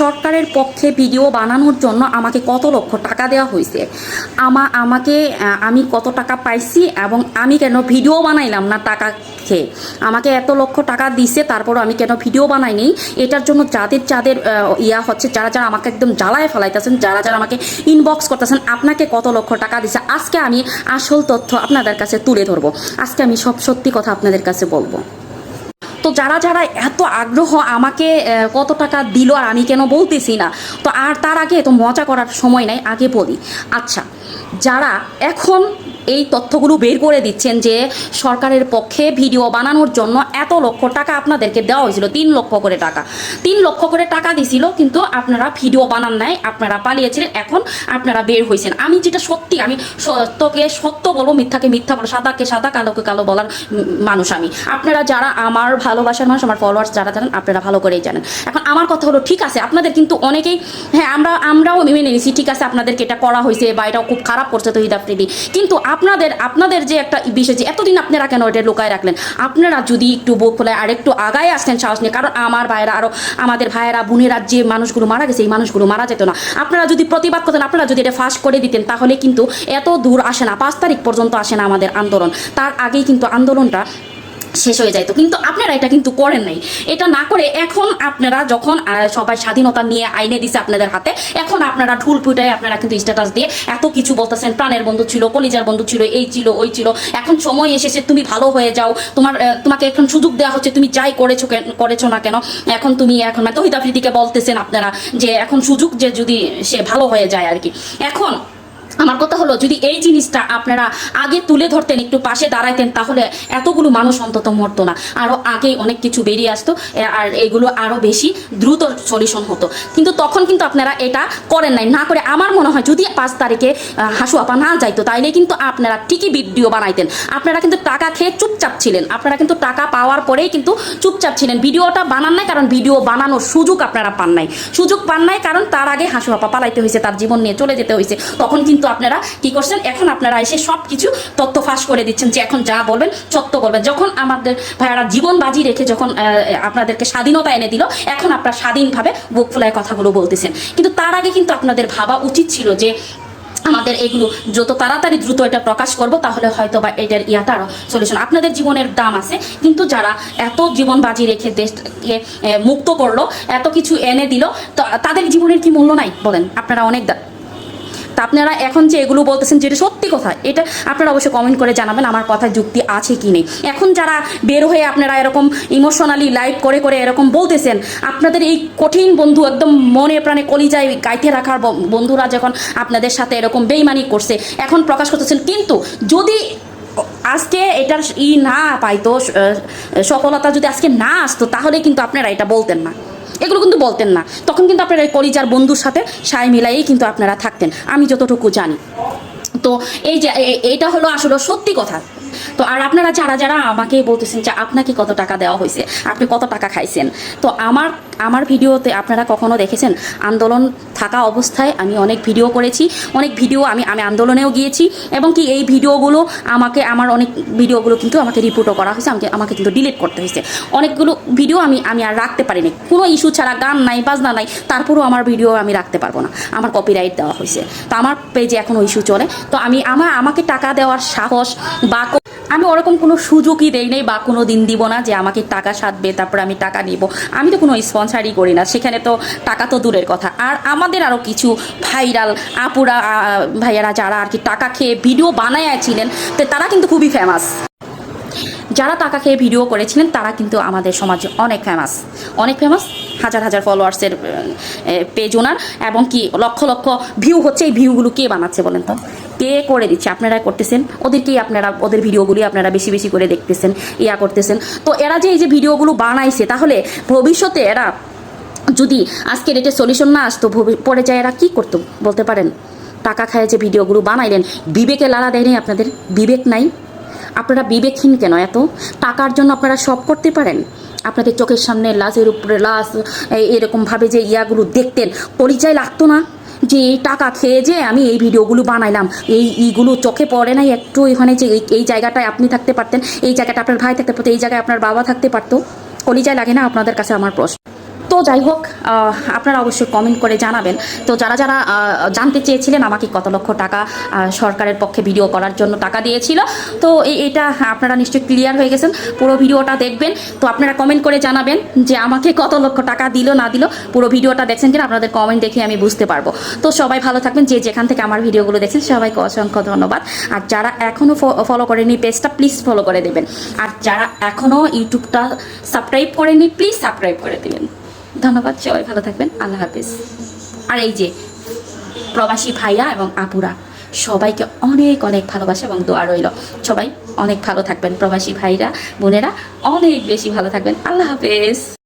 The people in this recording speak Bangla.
সরকারের পক্ষে ভিডিও বানানোর জন্য আমাকে কত লক্ষ টাকা দেওয়া হয়েছে? আমা, আমাকে আমি কত টাকা পাইছি এবং আমি কেন ভিডিও বানাইলাম না টাকা খেয়ে? আমাকে এত লক্ষ টাকা দিছে, তারপরও আমি কেন ভিডিও বানাইনি এটার জন্য যাদের যাদের ইয়া হচ্ছে, যারা যারা আমাকে একদম জ্বালায় ফেলাইতেছেন, যারা যারা আমাকে ইনবক্স করতেছেন, আপনাকে কত লক্ষ টাকা দিছে? আজকে আমি আসল তথ্য আপনাদের কাছে তুলে ধরবো। আজকে আমি সব সত্যি কথা আপনাদের কাছে বলব। তো যারা যারা এত আগ্রহ আমাকে কত টাকা দিল আর আমি কেন বলতেছি না? তো আর তার আগে এত মজা করার সময় নাই, আগে বলি। আচ্ছা যারা এখন এই তথ্যগুলো বের করে দিচ্ছেন যে সরকারের পক্ষে ভিডিও বানানোর জন্য এত লক্ষ টাকা আপনাদেরকে দেওয়া হয়েছিল, তিন লক্ষ করে টাকা। তিন লক্ষ করে টাকা দিছিল, কিন্তু আপনারা ভিডিও বানান নাই, আপনারা পালিয়েছিলেন, এখন আপনারা বের হয়েছেন আমি যেটা সত্যি, আমি সত্যকে সত্য বলব মিথ্যাকে মিথ্যা বলো, সাদাকে সাদা, কালোকে কালো বলার মানুষ আমি। আপনারা যারা আমার ভালোবাসার মানুষ, আমার ফলোয়ার্স যারা জানেন, আপনারা ভালো করেই জানেন। এখন আমার কথা হলো, ঠিক আছে, আপনাদের কিন্তু অনেকেই হ্যাঁ আমরা, আমরাও মেনে নিয়েছি, ঠিক আছে, আপনাদেরকে এটা করা হয়েছে বা এটা খুব খারাপ করছে তহিদ আফ্রিদি। কিন্তু আপনাদের আপনাদের যে একটা বিষয় যে এতদিন আপনারা কেন এটা লুকায় রাখলেন? আপনারা যদি একটু বুক খোলায় আর একটু আগায় আসতেন সাহস নিয়ে, কারণ আমার ভাইয়েরা আরও আমাদের ভাইয়েরা, বোনেরা যে মানুষগুলো মারা গেছে, এই মানুষগুলো মারা যেত না। আপনারা যদি প্রতিবাদ করতেন, আপনারা যদি এটা ফাঁস করে দিতেন, তাহলে কিন্তু এত দূর আসে না, পাঁচ তারিখ পর্যন্ত আসে না আমাদের আন্দোলন। তার আগেই কিন্তু আন্দোলনটা শেষ হয়ে যাইতো কিন্তু আপনারা এটা কিন্তু করেন নাই। এটা না করে এখন আপনারা যখন সবাই স্বাধীনতা নিয়ে আইনে দিছে আপনাদের হাতে, এখন আপনারা ঢুল পিটায় আপনারা কিন্তু স্ট্যাটাস দিয়ে এত কিছু বলতেছেন। প্রাণের বন্ধু ছিল, কলিজার বন্ধু ছিল, এই ছিল, ওই ছিল। এখন সময় এসেছে, তুমি ভালো হয়ে যাও। তোমার তোমাকে এখন সুযোগ দেওয়া হচ্ছে, তুমি যাই করেছ করেছ না কেন, এখন তুমি এখন মানে তহিদ আফ্রিদিকে বলতেছেন আপনারা যে, এখন সুযোগ যে, যদি সে ভালো হয়ে যায় আর কি। এখন আমার কথা হলো, যদি এই জিনিসটা আপনারা আগে তুলে ধরতেন, একটু পাশে দাঁড়াইতেন, তাহলে এতগুলো মানুষ অন্তত মরতো না। আরও আগেই অনেক কিছু বেরিয়ে আসতো আর এগুলো আরও বেশি দ্রুত সলিউশন হতো। কিন্তু তখন কিন্তু আপনারা এটা করেন নাই। না করে আমার মনে হয়, যদি পাঁচ তারিখে হাসু আপা না যাইতো, তাইলে কিন্তু আপনারা ঠিকই ভিডিও বানাইতেন। আপনারা কিন্তু টাকা খেয়ে চুপচাপ ছিলেন। আপনারা কিন্তু টাকা পাওয়ার পরেই কিন্তু চুপচাপ ছিলেন। ভিডিওটা বানান নাই কারণ ভিডিও বানানোর সুযোগ আপনারা পান নাই। সুযোগ পান নাই কারণ তার আগে হাসু আপা পালাইতে হয়েছে তার জীবন নিয়ে চলে যেতে হয়েছে তখন কিন্তু আপনারা কি করছেন? এখন আপনারা এসে সব কিছু তথ্য ফাঁস করে দিচ্ছেন যে এখন যা বলবেন, সত্য বলবেন। যখন আমাদের ভাইয়ারা জীবন বাজি রেখে যখন আপনাদেরকে স্বাধীনতা এনে দিল, এখন আপনারা স্বাধীনভাবে বুক ফুলায় কথাগুলো বলতেছেন। কিন্তু তার আগে কিন্তু আপনাদের ভাবা উচিত ছিল যে আমাদের এগুলো যত তাড়াতাড়ি দ্রুত এটা প্রকাশ করব, তাহলে হয়তো বা এটার ইয়াটা আরও সলিউশন আপনাদের জীবনের দাম আছে, কিন্তু যারা এত জীবন বাজি রেখে দেশকে মুক্ত করল, এত কিছু এনে দিল তাদের জীবনের কি মূল্য নাই বলেন? আপনারা অনেক তা আপনারা এখন যে এগুলো বলতেছেন যেটা সত্যি কথা, এটা আপনারা অবশ্যই কমেন্ট করে জানাবেন আমার কথায় যুক্তি আছে কি নেই। এখন যারা বের হয়ে আপনারা এরকম ইমোশনালি লাইভ করে করে এরকম বলতেছেন, আপনাদের এই কঠিন বন্ধু একদম মনে প্রাণে কলিজায় গাইতে রাখার বন্ধুরা যখন আপনাদের সাথে এরকম বেইমানি করছে, এখন প্রকাশ করতেছেন। কিন্তু যদি আজকে এটার ই না পাইতো সফলতা যদি আজকে না আসতো, তাহলে কিন্তু আপনারা এটা বলতেন না। এগুলো কিন্তু বলতেন না। তখন কিন্তু আপনারা এই কলিজার বন্ধুর সাথে সাই মিলাইয়েই কিন্তু আপনারা থাকতেন। আমি যতটুকু জানি। তো এই যে এটা হলো আসলে সত্যি কথা। তো আর আপনারা যারা যারা আমাকে বলতেছেন যে আপনাকে কত টাকা দেওয়া হয়েছে, আপনি কত টাকা খাইছেন, তো আমার আমার ভিডিওতে আপনারা কখনো দেখেছেন আন্দোলন থাকা অবস্থায় আমি অনেক ভিডিও করেছি, অনেক ভিডিও আমি আমি আন্দোলনেও গিয়েছি এবং কি এই ভিডিওগুলো আমাকে, আমার অনেক ভিডিওগুলো কিন্তু আমাকে রিপোর্টও করা হয়েছে, আমাকে আমাকে কিন্তু ডিলিট করতে হয়েছে। অনেকগুলো ভিডিও আমি আমি আর রাখতে পারিনি। কোনো ইস্যু ছাড়া গান নাই, বাজনা নাই, তারপরেও আমার ভিডিও আমি রাখতে পারব না। আমার কপিরাইট দেওয়া হয়েছে। তো আমার পেজে এখনও ইস্যু চলে। তো আমি আমার আমাকে টাকা দেওয়ার সাহস বা আমি ওরকম কোনো সুযোগই দেই নাই বা কোনো দিন দিব না যে আমাকে টাকা সাধবে, তারপর আমি টাকা নিব। আমি তো কোনো স্পন্সারই করি না, সেখানে তো টাকা তো দূরের কথা। আর আমাদের আরও কিছু ভাইরাল আপুরা ভাইয়ারা যারা আর কি টাকা খেয়ে ভিডিও বানাইয়াছিলেন তো তারা কিন্তু খুবই ফেমাস যারা টাকা খেয়ে ভিডিও করেছিলেন, তারা কিন্তু আমাদের সমাজে অনেক ফেমাস অনেক ফেমাস হাজার হাজার ফলোয়ার্সের পেজ ওনার, এবং কি লক্ষ লক্ষ ভিউ হচ্ছে, এই ভিউগুলো কে বানাচ্ছে বলেন তো? কে করে দিচ্ছে? আপনারা করতেছেন? ওদেরকেই আপনারা, ওদের ভিডিওগুলি আপনারা বেশি বেশি করে দেখতেছেন, ইয়া করতেছেন। তো এরা যে এই যে ভিডিওগুলো বানাইছে, তাহলে ভবিষ্যতে এরা যদি আজকের এটা সলিউশন না আসতো পরে যায় এরা কী করতো, বলতে পারেন? টাকা খায় যে ভিডিওগুলো বানাইলেন, বিবেকে লালা দেয়নি আপনাদের? বিবেক নাই? আপনারা বিবেকহীন কেন এত? টাকার জন্য আপনারা সব করতে পারেন? আপনাদের চোখের সামনে লাশের উপরে লাশ এরকমভাবে যে ইয়াগুলো দেখতেন, পরিচয় লাগতো না? যে এই টাকা খেয়ে যে আমি এই ভিডিওগুলো বানাইলাম, এই ইগুলো চোখে পড়ে নাই একটু এখানে যে এই- জায়গাটায় আপনি থাকতে পারতেন, এই জায়গাটা আপনার ভাই থাকতে পারতো, এই জায়গায় আপনার বাবা থাকতে পারতো। কলিজায় লাগে না আপনাদের কাছে আমার প্রশ্ন? যাই হোক আপনারা অবশ্যই কমেন্ট করে জানাবেন। তো যারা যারা জানতে চেয়েছিলেন আমাকে কত লক্ষ টাকা সরকারের পক্ষে ভিডিও করার জন্য টাকা দিয়েছিল, তো এটা আপনারা নিশ্চয়ই ক্লিয়ার হয়ে গেছেন, পুরো ভিডিওটা দেখবেন। তো আপনারা কমেন্ট করে জানাবেন যে আমাকে কত লক্ষ টাকা দিল, না দিল, পুরো ভিডিওটা দেখছেন কিনা, আপনাদের কমেন্ট দেখে আমি বুঝতে পারব। তো সবাই ভালো থাকবেন, যে যেখান থেকে আমার ভিডিওগুলো দেখছেন, সবাইকে অসংখ্য ধন্যবাদ। আর যারা এখনও ফলো করেনি পেজটা প্লিজ ফলো করে দেবেন। আর যারা এখনও ইউটিউবটা সাবস্ক্রাইব করেনি প্লিজ সাবস্ক্রাইব করে দেবেন ধন্যবাদ, সবাই ভালো থাকবেন, আল্লাহ হাফিজ। আর এই যে প্রবাসী ভাইয়া এবং আপুরা, সবাইকে অনেক অনেক ভালোবাসা এবং দোয়া রইল। সবাই অনেক ভালো থাকবেন, প্রবাসী ভাইরা, বোনেরা, অনেক বেশি ভালো থাকবেন। আল্লাহ হাফেজ।